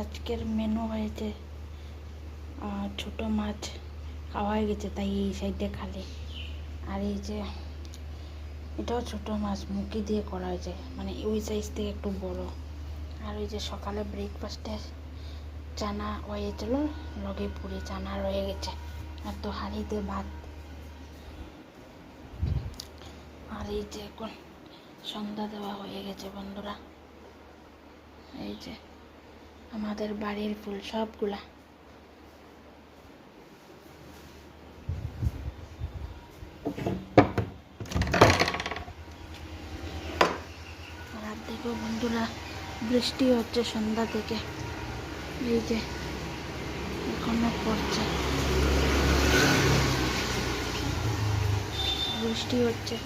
আজকের মেনু হয়েছে ছোট মাছ খাওয়া হয়ে গেছে, তাই এই সাইডে খালি। আর এই যে, এটাও ছোট মাছ, মুখি দিয়ে করা হয়েছে মানে ওই সাইজ থেকে একটু বড়। আর ওই যে সকালে ব্রেকফাস্টে চানা হয়েছিল লগে পুরি চানা রয়ে গেছে, আর তো হাঁড়িতে ভাত। আর এই যে এখন সন্ধ্যা দেওয়া হয়ে গেছে, বন্ধুরা। এই যে, আমাদের বাড়ির ফুল সবগুলা। দেখো বন্ধুরা, বৃষ্টি হচ্ছে সন্ধ্যা থেকে। এই যে, এখনও পড়ছে। বৃষ্টি হচ্ছে।